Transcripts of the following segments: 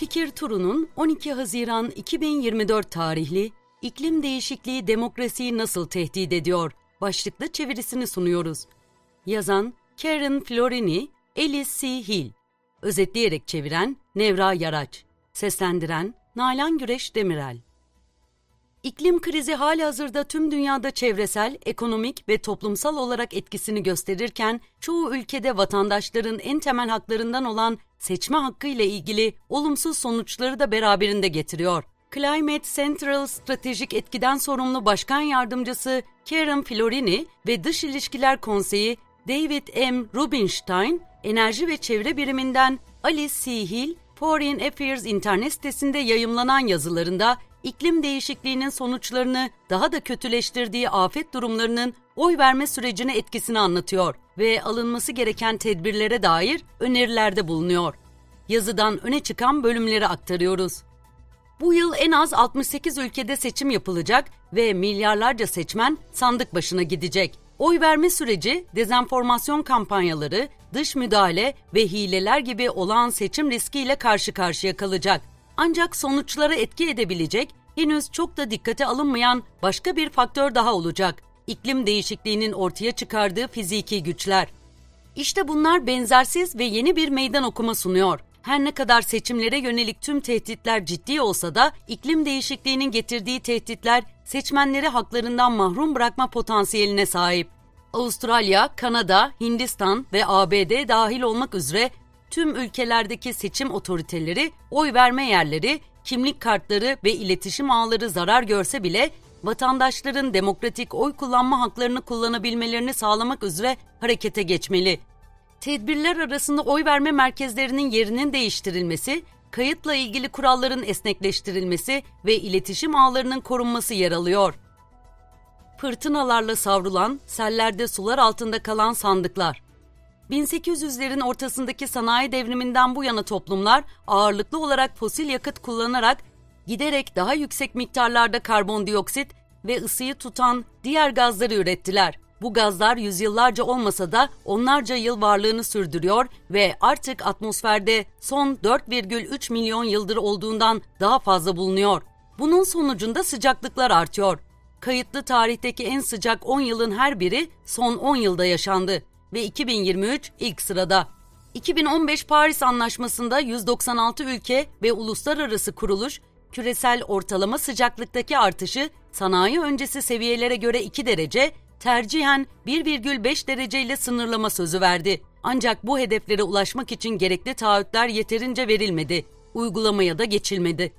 Fikir Turu'nun 12 Haziran 2024 tarihli İklim Değişikliği Demokrasiyi Nasıl Tehdit Ediyor başlıklı çevirisini sunuyoruz. Yazan Karen Florini, Alice C. Hill. Özetleyerek çeviren Nevra Yaraç. Seslendiren Nalan Güreş Demirel. İklim krizi halihazırda tüm dünyada çevresel, ekonomik ve toplumsal olarak etkisini gösterirken çoğu ülkede vatandaşların en temel haklarından olan seçme hakkı ile ilgili olumsuz sonuçları da beraberinde getiriyor. Climate Central Stratejik Etkiden sorumlu Başkan Yardımcısı Karen Florini ve Dış İlişkiler Konseyi David M. Rubinstein, Enerji ve Çevre Biriminden Alice C. Foreign Affairs internet sitesinde yayımlanan yazılarında iklim değişikliğinin sonuçlarını daha da kötüleştirdiği afet durumlarının oy verme sürecine etkisini anlatıyor ve alınması gereken tedbirlere dair önerilerde bulunuyor. Yazıdan öne çıkan bölümleri aktarıyoruz. Bu yıl en az 68 ülkede seçim yapılacak ve milyarlarca seçmen sandık başına gidecek. Oy verme süreci, dezenformasyon kampanyaları, dış müdahale ve hileler gibi olağan seçim riskiyle karşı karşıya kalacak. Ancak sonuçlara etki edebilecek, henüz çok da dikkate alınmayan başka bir faktör daha olacak. İklim değişikliğinin ortaya çıkardığı fiziki güçler. İşte bunlar benzersiz ve yeni bir meydan okuma sunuyor. Her ne kadar seçimlere yönelik tüm tehditler ciddi olsa da iklim değişikliğinin getirdiği tehditler seçmenleri haklarından mahrum bırakma potansiyeline sahip. Avustralya, Kanada, Hindistan ve ABD dahil olmak üzere tüm ülkelerdeki seçim otoriteleri oy verme yerleri, kimlik kartları ve iletişim ağları zarar görse bile vatandaşların demokratik oy kullanma haklarını kullanabilmelerini sağlamak üzere harekete geçmeli. Tedbirler arasında oy verme merkezlerinin yerinin değiştirilmesi, kayıtla ilgili kuralların esnekleştirilmesi ve iletişim ağlarının korunması yer alıyor. Fırtınalarla savrulan, sellerde sular altında kalan sandıklar. 1800'lerin ortasındaki sanayi devriminden bu yana toplumlar ağırlıklı olarak fosil yakıt kullanarak giderek daha yüksek miktarlarda karbondioksit ve ısıyı tutan diğer gazları ürettiler. Bu gazlar yüzyıllarca olmasa da onlarca yıl varlığını sürdürüyor ve artık atmosferde son 4,3 milyon yıldır olduğundan daha fazla bulunuyor. Bunun sonucunda sıcaklıklar artıyor. Kayıtlı tarihteki en sıcak 10 yılın her biri son 10 yılda yaşandı ve 2023 ilk sırada. 2015 Paris Anlaşması'nda 196 ülke ve uluslararası kuruluş küresel ortalama sıcaklıktaki artışı sanayi öncesi seviyelere göre 2 derece, tercihen 1,5 derece ile sınırlama sözü verdi. Ancak bu hedeflere ulaşmak için gerekli taahhütler yeterince verilmedi, uygulamaya da geçilmedi.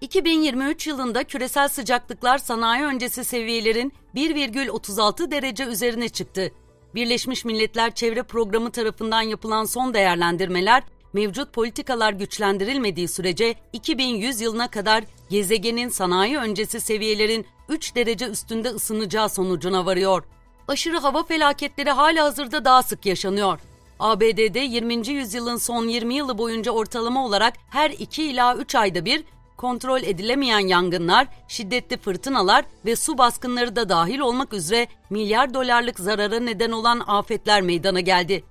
2023 yılında küresel sıcaklıklar sanayi öncesi seviyelerin 1,36 derece üzerine çıktı. Birleşmiş Milletler Çevre Programı tarafından yapılan son değerlendirmeler, mevcut politikalar güçlendirilmediği sürece 2100 yılına kadar gezegenin sanayi öncesi seviyelerin 3 derece üstünde ısınacağı sonucuna varıyor. Aşırı hava felaketleri hala hazırda daha sık yaşanıyor. ABD'de 20. yüzyılın son 20 yılı boyunca ortalama olarak her 2 ila 3 ayda bir kontrol edilemeyen yangınlar, şiddetli fırtınalar ve su baskınları da dahil olmak üzere milyar dolarlık zarara neden olan afetler meydana geldi.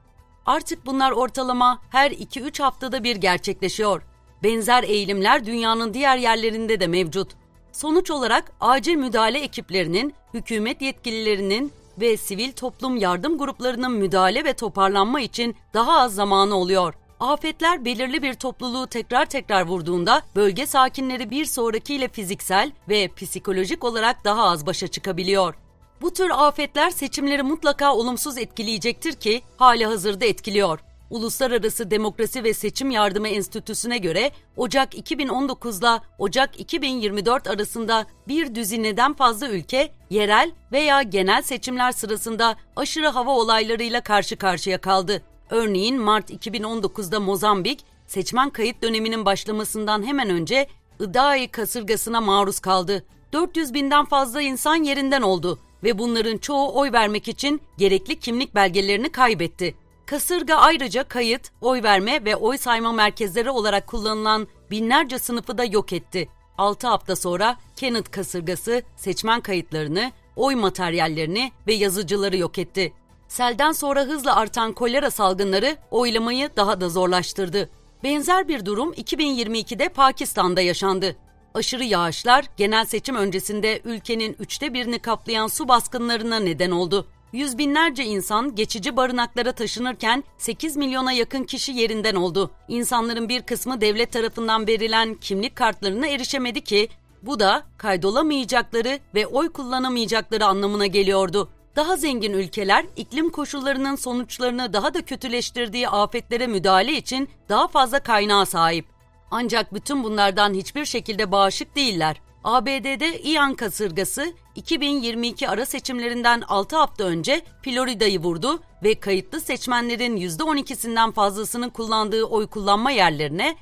Artık bunlar ortalama her 2-3 haftada bir gerçekleşiyor. Benzer eğilimler dünyanın diğer yerlerinde de mevcut. Sonuç olarak acil müdahale ekiplerinin, hükümet yetkililerinin ve sivil toplum yardım gruplarının müdahale ve toparlanma için daha az zamanı oluyor. Afetler belirli bir topluluğu tekrar tekrar vurduğunda bölge sakinleri bir sonrakiyle fiziksel ve psikolojik olarak daha az başa çıkabiliyor. Bu tür afetler seçimleri mutlaka olumsuz etkileyecektir ki hali hazırda etkiliyor. Uluslararası Demokrasi ve Seçim Yardımı Enstitüsü'ne göre Ocak 2019 ile Ocak 2024 arasında bir düzineden fazla ülke yerel veya genel seçimler sırasında aşırı hava olaylarıyla karşı karşıya kaldı. Örneğin Mart 2019'da Mozambik, seçmen kayıt döneminin başlamasından hemen önce Idai kasırgasına maruz kaldı. 400 binden fazla insan yerinden oldu ve bunların çoğu oy vermek için gerekli kimlik belgelerini kaybetti. Kasırga ayrıca kayıt, oy verme ve oy sayma merkezleri olarak kullanılan binlerce sınıfı da yok etti. 6 hafta sonra Kenneth kasırgası seçmen kayıtlarını, oy materyallerini ve yazıcıları yok etti. Selden sonra hızla artan kolera salgınları oylamayı daha da zorlaştırdı. Benzer bir durum 2022'de Pakistan'da yaşandı. Aşırı yağışlar genel seçim öncesinde ülkenin üçte birini kaplayan su baskınlarına neden oldu. Yüz binlerce insan geçici barınaklara taşınırken 8 milyona yakın kişi yerinden oldu. İnsanların bir kısmı devlet tarafından verilen kimlik kartlarına erişemedi ki bu da kaydolamayacakları ve oy kullanamayacakları anlamına geliyordu. Daha zengin ülkeler iklim koşullarının sonuçlarını daha da kötüleştirdiği afetlere müdahale için daha fazla kaynağa sahip. Ancak bütün bunlardan hiçbir şekilde bağışık değiller. ABD'de Ian kasırgası 2022 ara seçimlerinden 6 hafta önce Florida'yı vurdu ve kayıtlı seçmenlerin %12'sinden fazlasının kullandığı oy kullanma yerlerine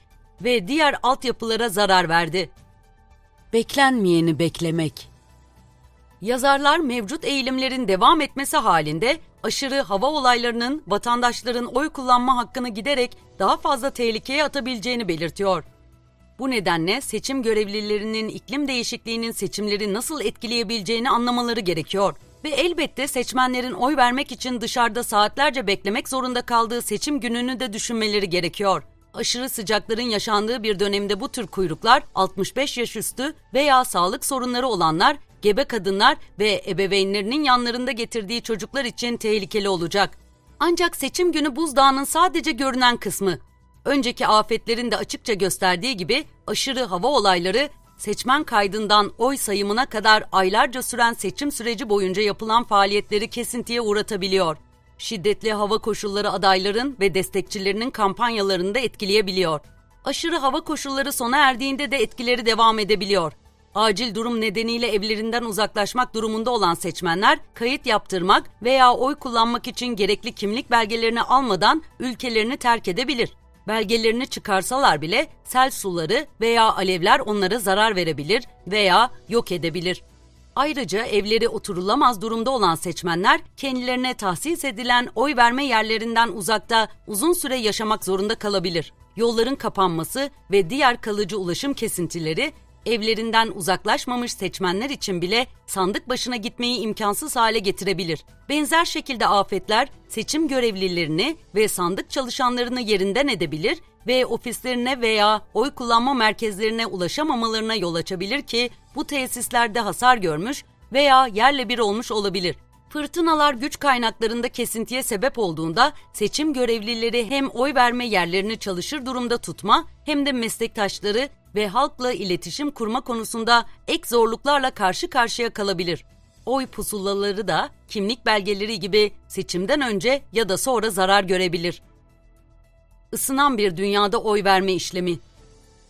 ve diğer altyapılara zarar verdi. Beklenmeyeni beklemek Yazarlar mevcut eğilimlerin devam etmesi halinde aşırı hava olaylarının vatandaşların oy kullanma hakkını giderek daha fazla tehlikeye atabileceğini belirtiyor. Bu nedenle seçim görevlilerinin iklim değişikliğinin seçimleri nasıl etkileyebileceğini anlamaları gerekiyor. Ve elbette seçmenlerin oy vermek için dışarıda saatlerce beklemek zorunda kaldığı seçim gününü de düşünmeleri gerekiyor. Aşırı sıcakların yaşandığı bir dönemde bu tür kuyruklar 65 yaş üstü veya sağlık sorunları olanlar, gebe kadınlar ve ebeveynlerinin yanlarında getirdiği çocuklar için tehlikeli olacak. Ancak seçim günü buzdağının sadece görünen kısmı. Önceki afetlerin de açıkça gösterdiği gibi aşırı hava olayları seçmen kaydından oy sayımına kadar aylarca süren seçim süreci boyunca yapılan faaliyetleri kesintiye uğratabiliyor. Şiddetli hava koşulları adayların ve destekçilerinin kampanyalarını da etkileyebiliyor. Aşırı hava koşulları sona erdiğinde de etkileri devam edebiliyor. Acil durum nedeniyle evlerinden uzaklaşmak durumunda olan seçmenler kayıt yaptırmak veya oy kullanmak için gerekli kimlik belgelerini almadan ülkelerini terk edebilir. Belgelerini çıkarsalar bile sel suları veya alevler onlara zarar verebilir veya yok edebilir. Ayrıca evleri oturulamaz durumda olan seçmenler kendilerine tahsis edilen oy verme yerlerinden uzakta uzun süre yaşamak zorunda kalabilir. Yolların kapanması ve diğer kalıcı ulaşım kesintileri evlerinden uzaklaşmamış seçmenler için bile sandık başına gitmeyi imkansız hale getirebilir. Benzer şekilde afetler seçim görevlilerini ve sandık çalışanlarını yerinden edebilir ve ofislerine veya oy kullanma merkezlerine ulaşamamalarına yol açabilir ki bu tesislerde hasar görmüş veya yerle bir olmuş olabilir. Fırtınalar güç kaynaklarında kesintiye sebep olduğunda seçim görevlileri hem oy verme yerlerini çalışır durumda tutma hem de meslektaşları ve halkla iletişim kurma konusunda ek zorluklarla karşı karşıya kalabilir. Oy pusulaları da kimlik belgeleri gibi seçimden önce ya da sonra zarar görebilir. Isınan bir dünyada oy verme işlemi.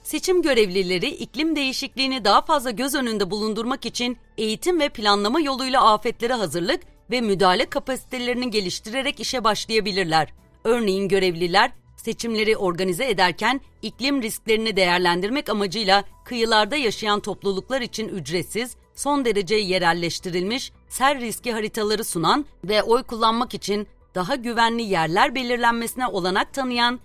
Seçim görevlileri iklim değişikliğini daha fazla göz önünde bulundurmak için eğitim ve planlama yoluyla afetlere hazırlık ve müdahale kapasitelerini geliştirerek işe başlayabilirler. Örneğin görevliler seçimleri organize ederken iklim risklerini değerlendirmek amacıyla kıyılarda yaşayan topluluklar için ücretsiz, son derece yerelleştirilmiş ser riski haritaları sunan ve oy kullanmak için daha güvenli yerler belirlenmesine olanak tanıyan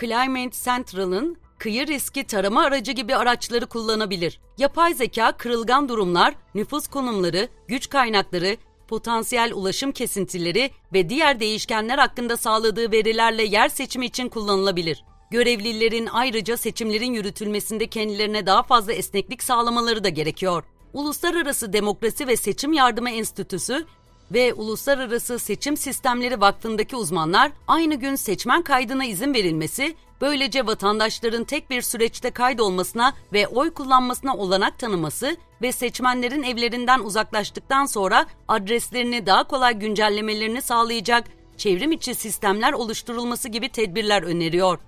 Climate Central'ın kıyı riski tarama aracı gibi araçları kullanabilir. Yapay zeka kırılgan durumlar, nüfus konumları, güç kaynakları, potansiyel ulaşım kesintileri ve diğer değişkenler hakkında sağladığı verilerle yer seçimi için kullanılabilir. Görevlilerin ayrıca seçimlerin yürütülmesinde kendilerine daha fazla esneklik sağlamaları da gerekiyor. Uluslararası Demokrasi ve Seçim Yardımı Enstitüsü ve Uluslararası Seçim Sistemleri Vakfı'ndaki uzmanlar aynı gün seçmen kaydına izin verilmesi, böylece vatandaşların tek bir süreçte kaydolmasına ve oy kullanmasına olanak tanıması ve seçmenlerin evlerinden uzaklaştıktan sonra adreslerini daha kolay güncellemelerini sağlayacak çevrim içi sistemler oluşturulması gibi tedbirler öneriyor.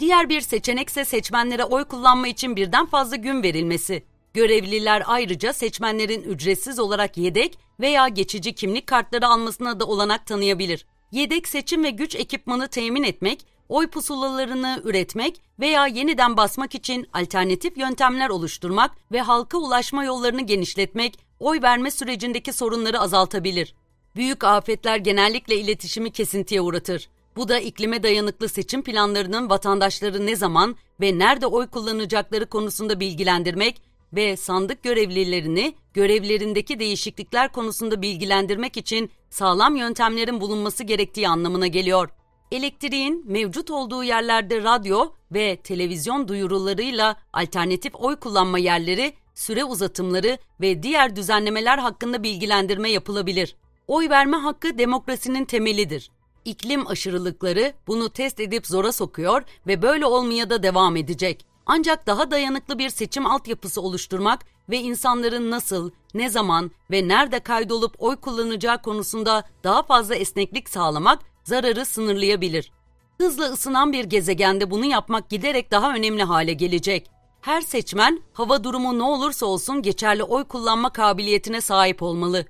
Diğer bir seçenek ise seçmenlere oy kullanma için birden fazla gün verilmesi. Görevliler ayrıca seçmenlerin ücretsiz olarak yedek veya geçici kimlik kartları almasına da olanak tanıyabilir. Yedek seçim ve güç ekipmanı temin etmek, oy pusulalarını üretmek veya yeniden basmak için alternatif yöntemler oluşturmak ve halka ulaşma yollarını genişletmek oy verme sürecindeki sorunları azaltabilir. Büyük afetler genellikle iletişimi kesintiye uğratır. Bu da iklime dayanıklı seçim planlarının vatandaşları ne zaman ve nerede oy kullanacakları konusunda bilgilendirmek ve sandık görevlilerini görevlerindeki değişiklikler konusunda bilgilendirmek için sağlam yöntemlerin bulunması gerektiği anlamına geliyor. Elektriğin mevcut olduğu yerlerde radyo ve televizyon duyurularıyla alternatif oy kullanma yerleri, süre uzatımları ve diğer düzenlemeler hakkında bilgilendirme yapılabilir. Oy verme hakkı demokrasinin temelidir. İklim aşırılıkları bunu test edip zora sokuyor ve böyle olmaya da devam edecek. Ancak daha dayanıklı bir seçim altyapısı oluşturmak ve insanların nasıl, ne zaman ve nerede kaydolup oy kullanacağı konusunda daha fazla esneklik sağlamak zararı sınırlayabilir. Hızla ısınan bir gezegende bunu yapmak giderek daha önemli hale gelecek. Her seçmen hava durumu ne olursa olsun geçerli oy kullanma kabiliyetine sahip olmalı.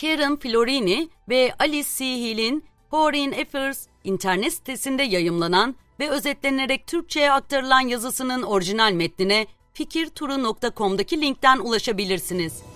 Karen Florini ve Alice C. Hill'in Foreign Affairs internet sitesinde yayımlanan ve özetlenerek Türkçe'ye aktarılan yazısının orijinal metnine fikirturu.com'daki linkten ulaşabilirsiniz.